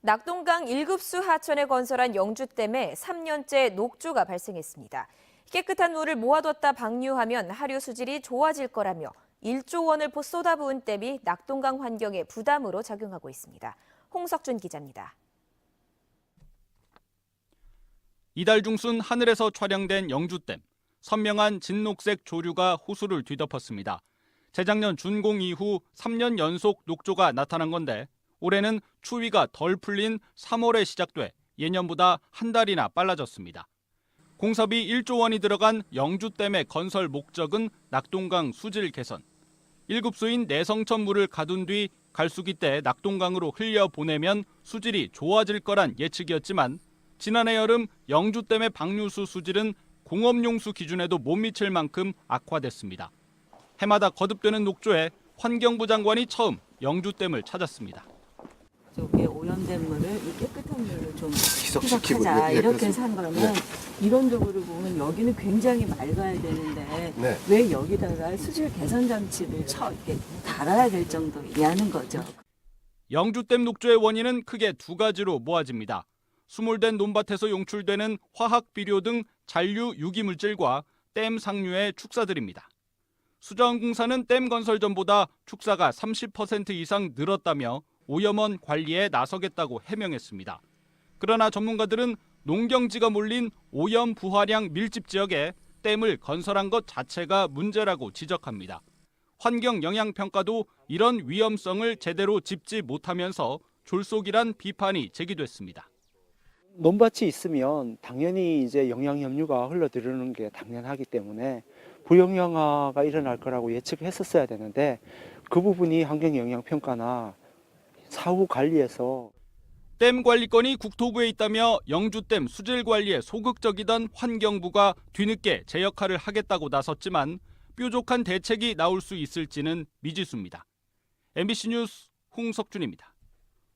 낙동강 1급수 하천에 건설한 영주댐에 3년째 녹조가 발생했습니다. 깨끗한 물을 모아뒀다 방류하면 하류 수질이 좋아질 거라며 1조 원을 쏟아부은 댐이 낙동강 환경에 부담으로 작용하고 있습니다. 홍석준 기자입니다. 이달 중순 하늘에서 촬영된 영주댐. 선명한 진녹색 조류가 호수를 뒤덮었습니다. 재작년 준공 이후 3년 연속 녹조가 나타난 건데 올해는 추위가 덜 풀린 3월에 시작돼 예년보다 한 달이나 빨라졌습니다. 공사비 1조 원이 들어간 영주댐의 건설 목적은 낙동강 수질 개선. 1급수인 내성천 물을 가둔 뒤 갈수기 때 낙동강으로 흘려 보내면 수질이 좋아질 거란 예측이었지만 지난해 여름 영주댐의 방류수 수질은 공업용수 기준에도 못 미칠 만큼 악화됐습니다. 해마다 거듭되는 녹조에 환경부 장관이 처음 영주댐을 찾았습니다. 저기 오염된 물을 이 깨끗한 물을 좀 희석시키고 희석하자 예, 예, 이렇게 해서 한 거라면 네. 이론적으로 보면 여기는 굉장히 맑아야 되는데 네. 왜 여기다가 수질 개선 장치를 쳐 이렇게 달아야 될 정도냐는 거죠. 영주댐 녹조의 원인은 크게 두 가지로 모아집니다. 수몰된 논밭에서 용출되는 화학 비료 등 잔류 유기 물질과 댐 상류의 축사들입니다. 수자원공사는 댐 건설 전보다 축사가 30% 이상 늘었다며 오염원 관리에 나서겠다고 해명했습니다. 그러나 전문가들은 농경지가 몰린 오염 부화량 밀집 지역에 댐을 건설한 것 자체가 문제라고 지적합니다. 환경 영향 평가도 이런 위험성을 제대로 짚지 못하면서 졸속이란 비판이 제기됐습니다. 논밭이 있으면 당연히 이제 영양 염류가 흘러들어오는 게 당연하기 때문에 부영양화가 일어날 거라고 예측했었어야 되는데 그 부분이 환경 영향 평가나 사후 관리에서 댐 관리권이 국토부에 있다며 영주댐 수질 관리에 소극적이던 환경부가 뒤늦게 제 역할을 하겠다고 나섰지만 뾰족한 대책이 나올 수 있을지는 미지수입니다. MBC 뉴스 홍석준입니다.